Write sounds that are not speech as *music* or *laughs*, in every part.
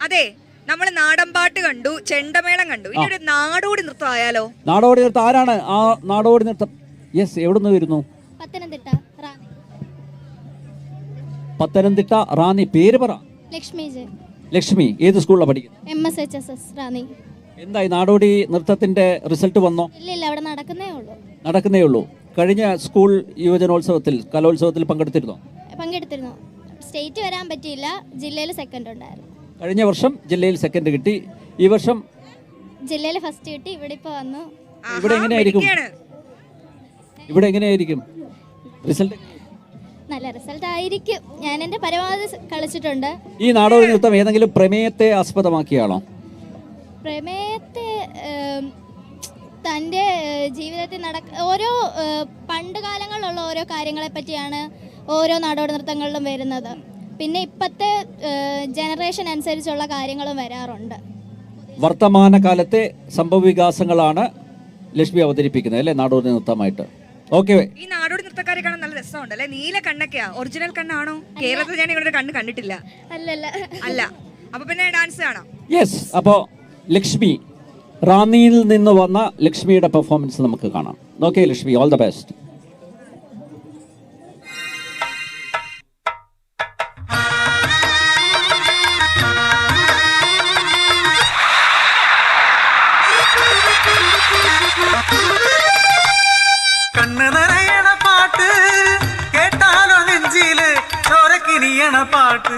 അതെ നമ്മൾ നാടൻപാട്ട് കണ്ടു ചെണ്ടമേളം കണ്ടു. ഇനി ഒരു നാടോടി നൃത്തം ആയാലോ നാടോടി നൃത്തം. ആരാണ് ആ നാടോടി നൃത്തം? യെസ് എവിടെ നിന്ന് വരുന്നു? പത്തനംതിട്ട റാണി പത്തനംതിട്ട റാന്നി. പേര് പറ. ലക്ഷ്മി ലക്ഷ്മി ഏത് സ്കൂളിലാണ് പഠിക്കുന്നത്? M S H S S Ranni. എന്തായി നാടോടി നൃത്തത്തിന്റെ റിസൾട്ട് വന്നോ? ഇല്ല ഇല്ല അവിടെ നടക്കുന്നേ ഉള്ളൂ. നടക്കുന്നേ ഉള്ളൂ. കഴിഞ്ഞ സ്കൂൾ യുവജനോത്സവത്തിൽ കലോത്സവത്തിൽ പങ്കെടുത്തിരുന്നോ? പങ്കെടുത്തിരുന്നു. സ്റ്റേറ്റ് വരാൻ പറ്റിയില്ല ജില്ലയിൽ സെക്കൻഡ് ഉണ്ടായിരുന്നു. കഴിഞ്ഞ വർഷം ജില്ലയിൽ സെക്കൻഡ് കിട്ടി. ഈ വർഷം ജില്ലയിൽ ഫസ്റ്റ് കിട്ടി ഇവിടെ ഇപ്പോ വന്നു. ഇവിടെ എങ്ങനെയായിരിക്കും? ഇവിടെ എങ്ങനെയായിരിക്കും? റിസൾട്ട് നല്ല റിസൾട്ട് ആയിരിക്കും. ഞാൻ എന്റെ പരമാവധി കളിച്ചിട്ടുണ്ട്. ഈ നാടോടി നൃത്തം ഏതെങ്കിലും പ്രമേയത്തെ ആസ്പദമാക്കിയാണോ? പ്രമേയത്തെ തന്റെ ജീവിതത്തിൽ നടക്ക ഓരോ പണ്ട് കാലങ്ങളിലുള്ള ഓരോ കാര്യങ്ങളെ പറ്റിയാണ് ഓരോ നാടോടി നൃത്തങ്ങളിലും വരുന്നത്. പിന്നെ ഇപ്പോഴത്തെ ജനറേഷൻ അനുസരിച്ചുള്ള കാര്യങ്ങളും വരാറുണ്ട്. വർത്തമാനകാലത്തെ സംഭവവികാസങ്ങളാണ് ലക്ഷ്മി അവതരിപ്പിക്കുന്നത് അല്ലേ? നാടോടി നൃത്തമായിട്ട്. ഓക്കെ ഈ നാടോടി നൃത്തക്കാരെ കാണാൻ നല്ല രസമുണ്ട് അല്ലെ? നീല കണ്ണൊക്കെയാ. ഒറിജിനൽ കണ്ണാണോ? കേരളത്തിൽ ഞാൻ ഇവരുടെ കണ്ണ് കണ്ടിട്ടില്ല. അല്ലല്ല. അല്ല. അപ്പൊ പിന്നെ ഡാൻസ് കാണാം. യെസ് അപ്പോൾ ലക്ഷ്മി റാന്നിയിൽ നിന്ന് വന്ന ലക്ഷ്മിയുടെ പെർഫോമൻസ് നമുക്ക് കാണാം. Okay Lakshmi. All the best ചോരക്കിനിയണ പാട്ട്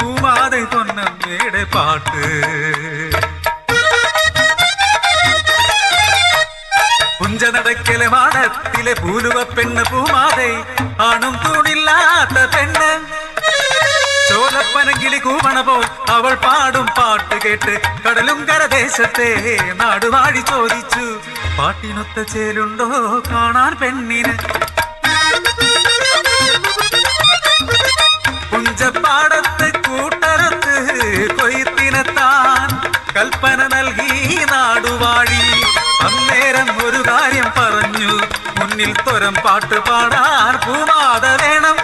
പൂവാതെ പൊന്നമ്മയുടെ പാട്ട്. പുഞ്ചനടക്കലെ മാടത്തിലെ പൂലുവ പെണ്ണ് പൂമാതെ ആണും തൂണില്ലാത്ത പെണ്ണ്. ചോലപ്പനങ്കിളി കൂവണ പോൽ അവൾ പാടും പാട്ട് കേട്ട് കടലും കരദേശത്തെ നാടുവാഴി ചോദിച്ചു പാട്ടിനൊത്ത ചേലുണ്ടോ? കാണാൻ പെണ്ണിന് കൽപ്പന നൽകി നാടുവാഴി. അന്നേരം ഒരു കാര്യം പറഞ്ഞു മുന്നിൽ ത്വരം പാട്ട് പാടാൻ പൂമാത വേണം.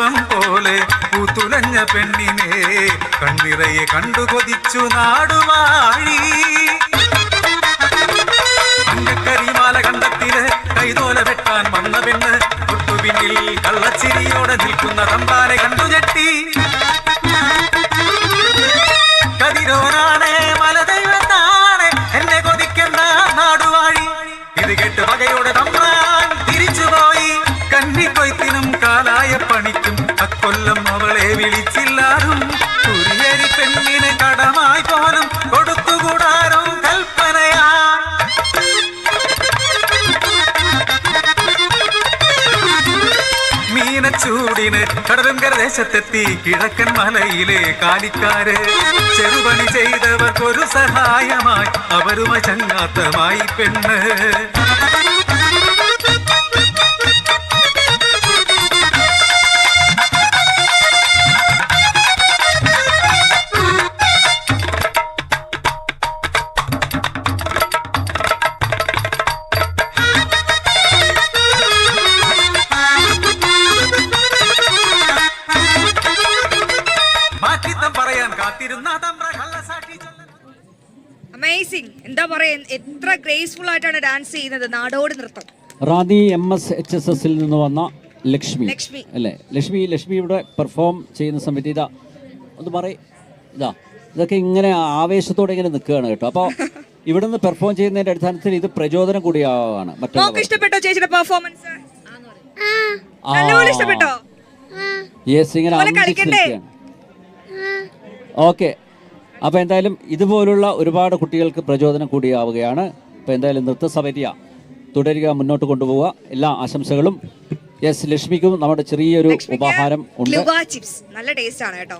കണ്ണിനുത്സവം പോലെ പൂത്തുലഞ്ഞ പെണ്ണിനെ കണ്ണിറയെ കണ്ടു കൊതിച്ചു നാടുവാഴി. കരിമാല കണ്ടത്തിൽ കൈതോല വെട്ടാൻ വന്ന പെണ്ണ് തൊട്ടുപിന്നിൽ കള്ളച്ചിരിയോടെ നിൽക്കുന്ന തമ്പാനെ കണ്ടു ഞെട്ടി. അവളെ കുരിയരി പെണ്ണിന് കടമായി പോലും കൊടുത്തുകൂടാരും കൽപ്പനയാ. മീനച്ചൂടിന് കടലും കരദേശത്തെത്തി കിഴക്കൻ മലയിലെ കാലിക്കാര്. ചെറുപണി ചെയ്തവർക്കൊരു സഹായമായി അവരുമ ചങ്ങാത്തമായി പെണ്ണ്. മാറ്റിത്തം പറയാൻ കാത്തിരുന്ന അമേസിംഗ് എന്താ പറയാ എത്ര ഗ്രേസ്ഫുൾ ആയിട്ടാണ് ഡാൻസ് ചെയ്യുന്നത്. നാടോടി നൃത്തം. Ranni M S H S എസിൽ നിന്ന് വന്ന ലക്ഷ്മി ലക്ഷ്മി. അല്ലേ? ലക്ഷ്മി ലക്ഷ്മി ഇവിടെ പെർഫോം ചെയ്യുന്ന സമയത്ത് ഇതാ ഒന്ന് പറ ഇതാ ഇതൊക്കെ ഇങ്ങനെ ആവേശത്തോടെ ഇങ്ങനെ നിൽക്കുകയാണ് കേട്ടോ. അപ്പോൾ *laughs* ഇവിടെ നിന്ന് പെർഫോം ചെയ്യുന്നതിന്റെ അടിസ്ഥാനത്തിൽ ഇത് പ്രചോദനം മറ്റുള്ളവർ ഇഷ്ടപ്പെട്ടോ ചേച്ചിയുടെ പെർഫോമൻസ് നല്ലപോലെ ഇഷ്ടപ്പെട്ടോ? യെസ് ഇങ്ങനെ കളിക്കണ്ടേ? ഓക്കെ. അപ്പോൾ എന്തായാലും ഇതുപോലുള്ള ഒരുപാട് കുട്ടികൾക്ക് പ്രചോദനം കൂടിയാവുകയാണ്. അപ്പോൾ എന്തായാലും നൃത്തസഭര്യ തുടരുക മുന്നോട്ട് കൊണ്ടുപോവുക. എല്ലാ ആശംസകളും. യെസ് ലക്ഷ്മിക്കും നമ്മുടെ ചെറിയൊരു ഉപഹാരം ഉണ്ട്. നല്ല ടേസ്റ്റ് ആണ് കേട്ടോ.